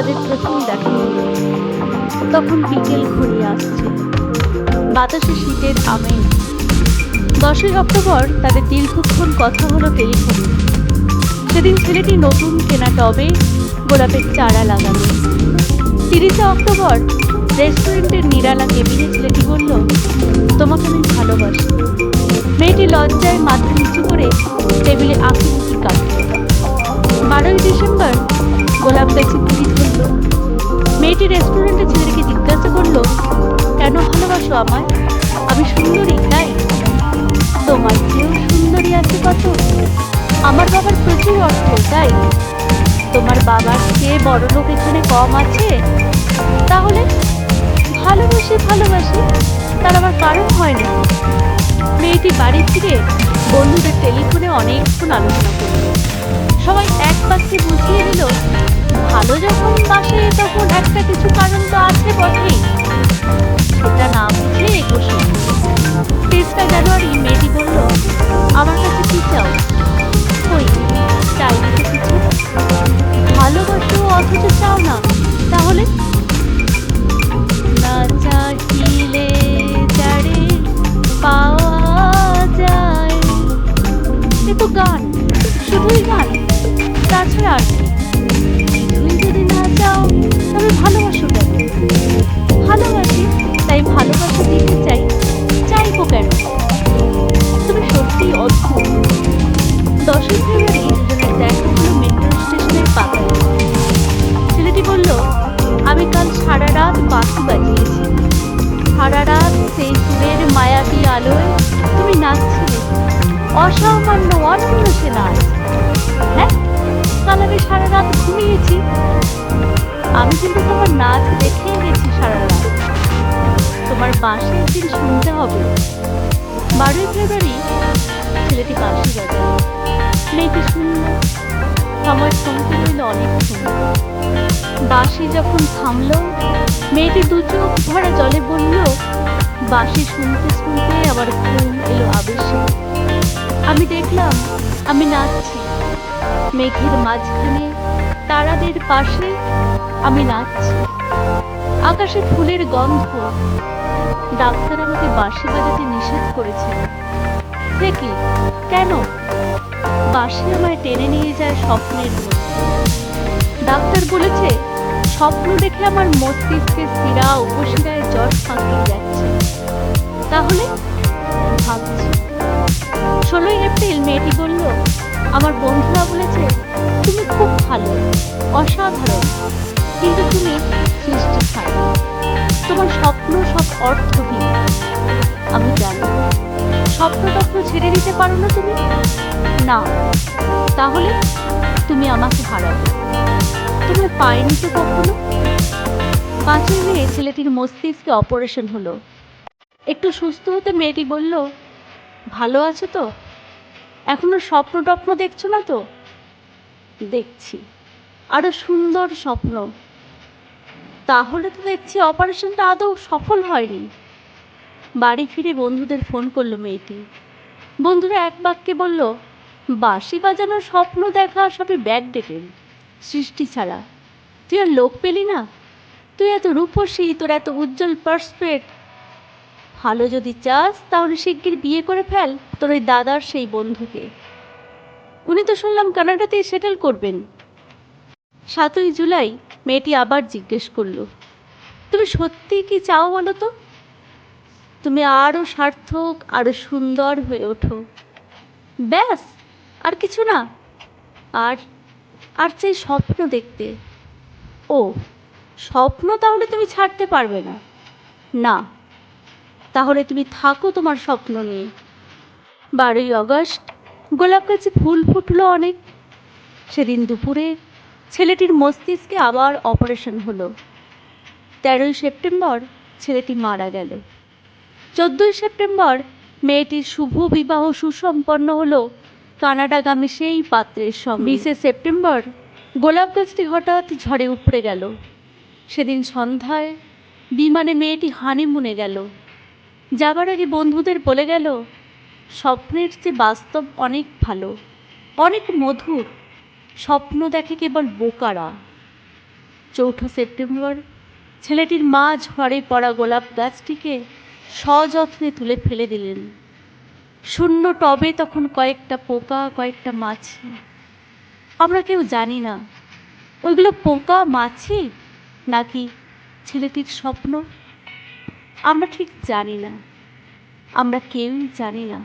তাদের প্রথম দেখা তখন বিকেল ঘনিয়ে আসছে। বাতাসে শীতের আমেজ দশই অক্টোবর তাদের দীর্ঘক্ষণ কথা হলো টেলিফোনে। সেদিন ছেলেটি নতুন কেনা টবে গোলাপের চারা লাগালো। তিরিশে অক্টোবর রেস্টুরেন্টের নিরালা কেবিনে ছেলেটি বলল, তোমাকে আমি ভালোবাসি। মেয়েটি লজ্জায় মাথা নিচু করে টেবিলে আঁকি মুখি কাটল বারোই ডিসেম্বর গোলাপ গাছে মেয়েটি রেস্টুরেন্টে ছেলেটিকে জিজ্ঞাসা করল, কেন ভালোবাসো আমায়? আমি সুন্দরী, তাই? তোমার চেয়েও সুন্দরী আছে কত? আমার বাবার প্রচুর অর্থ, তাই? তোমার বাবার চেয়ে বড় লোক এখানে কম আছে? তাহলে ভালোবাসি ভালোবাসি, তার আবার কারণ হয় না? মেয়েটি বাড়ি ফিরে বন্ধুদের টেলিফোনে অনেকক্ষণ আলোচনা করল। সবাই এক বাক্যে বুঝিয়ে দিল একটা কিছু কারণ তো আছে বটেই। সেটা না বুঝে এগোসে। তেসরা জানুয়ারি মেয়েটি বলল আমার কাছে দশই ফেব্রুয়ারি দেখা হলো মেট্রো স্টেশনের পাতায় ছেলেটি বলল, আমি কাল সারা রাত বাঁশি বাজিয়েছি। সারা রাত সেই সুরের মায়াবী আলোয় তুমি নাচছিলে। অসামান্য অনন্য সে নাচ। হ্যাঁ কাল আমি সারা রাত ঘুমিয়েছি। আমি কিন্তু তোমার নাচ দেখে গেছি সারা রাত। তোমার বাঁশি একদিন শুনতে হবে। বারোই ফেব্রুয়ারি ছেলেটি বাঁশি বাজায়। মেয়েটি শুনল সময় থমকে রইল অনেকক্ষণ বাঁশি যখন থামলো, মেয়েটি দু চোখ ভরা জলে বলল, বাঁশি শুনতে শুনতে আবার ঘুম এলো আবেশে। আমি দেখলাম, আমি নাচছি। মেঘের মাঝখানে, তারাদের পাশে আমি নাচছি। আকাশে ফুলের গন্ধ। ডাক্তার আমাকে বাঁশি বাজাতে নিষেধ করেছে সে কি? কেন? বাঁশি আমায় টেনে নিয়ে যায় স্বপ্নের ডাক্তার বলেছে, স্বপ্ন দেখে আমার মস্তিষ্কে শিরা উপশিরায় জ্বর ফাঁকিয়ে যাচ্ছে। তাহলে? ভাবছি। ষোলোই এপ্রিল মেয়েটি বলল, আমার বন্ধুরা বলেছে, তুমি খুব ভালো, অসাধারণ। কিন্তু তুমি সৃষ্টি ছাড়া তোমার স্বপ্ন সব অর্থহীন। আমি জানি স্বপ্ন টপ্ন ছেড়ে দিতে পারো না তুমি? না। তাহলে তুমি আমাকে হারাবে তোমার পাইনি তো কখনো? পাঁচই মে ছেলেটির মস্তিষ্কে অপারেশন হলো। একটু সুস্থ হতে মেয়েটি বলল, ভালো আছো তো? এখনও স্বপ্ন টপ্ন দেখছ না তো? দেখছি। আরও সুন্দর স্বপ্ন। তাহলে তো দেখছি অপারেশনটা আদৌ সফল হয়নি। বাড়ি ফিরে বন্ধুদের ফোন করল মেয়েটি। বন্ধুরা এক বাক্যে বলল, বাঁশি বাজানোর স্বপ্ন দেখা সবই ব্যাগ ডেটেন সৃষ্টি ছাড়া। তুই আর লোক পেলি না? তুই এত রূপসী, তোর এত উজ্জ্বল পার্সপেক্ট ভালো যদি চাস, তাহলে শিগগির বিয়ে করে ফেল তোর ওই দাদার সেই বন্ধুকে। উনি তো শুনলাম কানাডাতেই সেটেল করবেন। সাতই জুলাই, মেয়েটি আবার জিজ্ঞেস করল, তুমি সত্যি কি চাও বলো তো? তুমি আরও সার্থক আরও সুন্দর হয়ে ওঠো। ব্যাস, আর কিছু না। আর আর চাই স্বপ্ন দেখতে। ও, স্বপ্ন তাহলে তুমি ছাড়তে পারবে না। না, তাহলে তুমি থাকো তোমার স্বপ্ন নিয়ে। বারোই আগস্ট, গোলাপ গাছে ফুল ফুটলো অনেক। সেদিন দুপুরে ছেলেটির মস্তিষ্কে আবার অপারেশন হলো। তেরোই সেপ্টেম্বর ছেলেটি মারা গেল। চোদ্দোই সেপ্টেম্বর, মেয়েটির শুভ বিবাহ সুসম্পন্ন হলো। কানাডাগামী সেই পাত্রের সঙ্গে। বিশে সেপ্টেম্বর, গোলাপ গাছটি হঠাৎ ঝড়ে উপড়ে গেল। সেদিন সন্ধ্যায় বিমানে মেয়েটি হানিমুনে গেল। যাবার আগে বন্ধুদের বলে গেল, স্বপ্নের চেয়ে বাস্তব অনেক ভালো, অনেক মধুর। স্বপ্ন দেখে কেবল বোকারা। চৌঠা সেপ্টেম্বর, ছেলেটির মা ঝড়ে পড়া গোলাপ গাছটিকে সযত্নে তুলে ফেলে দিলেন। শূন্য টবে তখন কয়েকটা পোকা, কয়েকটা মাছি। আমরা কেউ জানি না, ওইগুলো পোকা, মাছি নাকি ছেলেটির স্বপ্ন? আমরা ঠিক জানি না, আমরা কেউই জানি না।